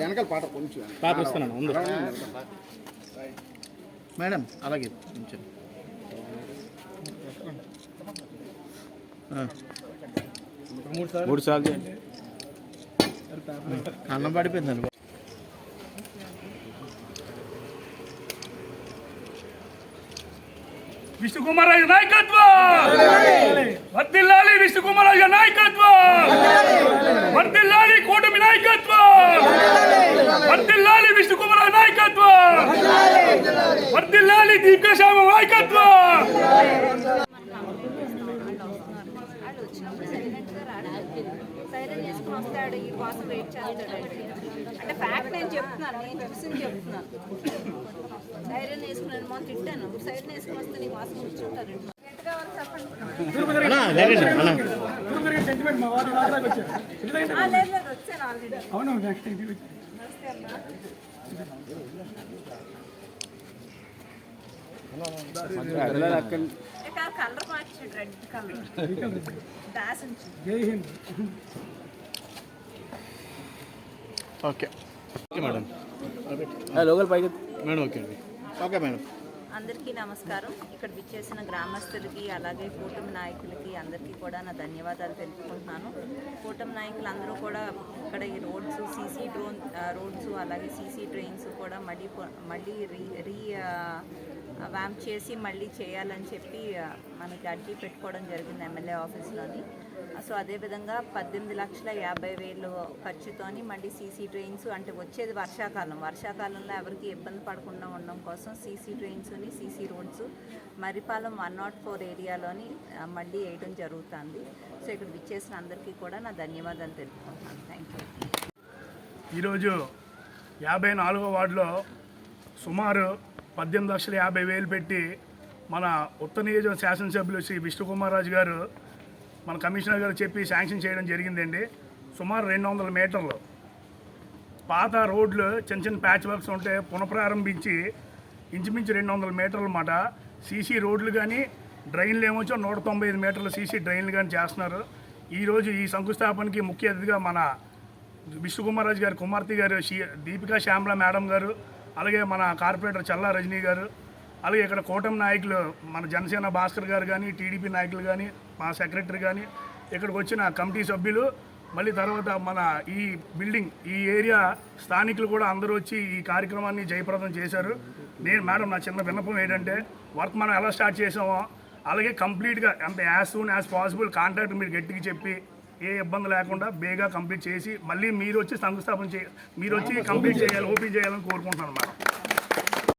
వెనకాల పాట కొంచెం ఇస్తున్నాను ఉంది మేడం అలాగే కొంచెం మూడు సార్లు అన్నం పడిపోయిందండి విష్ణుకుమారాజు నాయకత్వం! వర్దిల్లాలి విష్ణుకుమారాజు నాయకత్వం! వర్దిల్లాలి కూటమి నాయకత్వం! వర్దిల్లాలి విష్ణుకుమారాజు నాయకత్వం! వర్దిల్లాలి దీర్ఘశ్యామ నాయకత్వం! వస్తాడు ఈ కోసం వెయిట్ చేస్తాడు అంటే ఫ్యాక్ట్ నేను చెప్తున్నాను నేను చూసింది చెప్తున్నాను. సైరన్ వేసుకున్నాను మొన్న తిట్టాను. సైరన్ వేసుకుని వస్తే నీ కోసం కూర్చుంటారు చెప్పండి అన్నా లేదండి అన్నా. ఆ, ఓకే ఓకే మేడం లోకల్ పైకి మేడం ఓకే అండి ఓకే మేడం అందరికీ నమస్కారం. ఇక్కడ విచ్చేసిన గ్రామస్తులకి అలాగే కూటమి నాయకులకి అందరికీ కూడా నా ధన్యవాదాలు తెలుపుకుంటున్నాను. కూటమి నాయకులు అందరూ కూడా ఇక్కడ ఈ రోడ్స్ సీసీ డ్రోన్ రోడ్స్ అలాగే సీసీ ట్రైన్స్ కూడా మళ్ళీ మళ్ళీ రీ రీ వ్యాంప్ చేసి మళ్ళీ చేయాలని చెప్పి మనకి అడ్డీ పెట్టుకోవడం జరిగింది ఎమ్మెల్యే ఆఫీస్లోని. సో అదేవిధంగా పద్దెనిమిది లక్షల యాభై వేలు ఖర్చుతోని మళ్ళీ సీసీ ట్రైన్స్ అంటే వచ్చేది వర్షాకాలం. వర్షాకాలంలో ఎవరికి ఇబ్బంది పడకుండా ఉండడం కోసం CC trains ట్రైన్స్ని CC roads. Maripalem one naught four ఏరియాలోని మళ్ళీ వేయడం జరుగుతుంది. సో ఇక్కడ విచ్చేసిన అందరికీ కూడా నా ధన్యవాదాలు తెలుపుకుంటున్నాను. థ్యాంక్ యూ ఈరోజు యాభై నాలుగో వార్డులో సుమారు పద్దెనిమిది లక్షల యాభై వేలు పెట్టి మన ఉత్తర నియోజక శాసనసభ్యులు శ్రీ విష్ణుకుమార్ రాజు గారు మన కమిషనర్ గారు చెప్పి శాంక్షన్ చేయడం జరిగిందండి. సుమారు రెండు వందల మీటర్లు. పాత రోడ్లు చిన్న చిన్న ప్యాచ్ వర్క్స్ ఉంటే పునఃప్రారంభించి ఇంచుమించు రెండు వందల మీటర్లు మాట సీసీ రోడ్లు కానీ డ్రైన్లు ఏమొచ్చో నూట తొంభై ఐదు మీటర్ల సీసీ డ్రైన్లు కానీ చేస్తున్నారు. ఈరోజు ఈ శంకుస్థాపనకి ముఖ్య అతిథిగా మన విష్ణుకుమారాజు గారు కుమార్తె గారు దీపికా శ్యామల మేడం గారు అలాగే మన కార్పొరేటర్ చల్లా రజనీ గారు అలాగే ఇక్కడ కూటమి నాయకులు మన జనసేన భాస్కర్ గారు కానీ టీడీపీ నాయకులు కానీ మా సెక్రటరీ కానీ ఇక్కడికి వచ్చిన కమిటీ సభ్యులు మళ్ళీ తర్వాత మన ఈ బిల్డింగ్ ఈ ఏరియా స్థానికులు కూడా అందరూ వచ్చి ఈ కార్యక్రమాన్ని జయప్రదం చేశారు. నేను మేడం నా చిన్న విన్నపం ఏంటంటే వర్క్ మనం ఎలా స్టార్ట్ చేసామో అలాగే కంప్లీట్గా అంత as soon as possible contract మీరు గట్టిగా చెప్పి ఏ ఇబ్బంది లేకుండా బేగా కంప్లీట్ చేసి మళ్ళీ మీరు వచ్చి శంకుస్థాపన చే మీరు వచ్చి కంప్లీట్ చేయాలి ఓపెన్ చేయాలని కోరుకుంటున్నాను మేడం.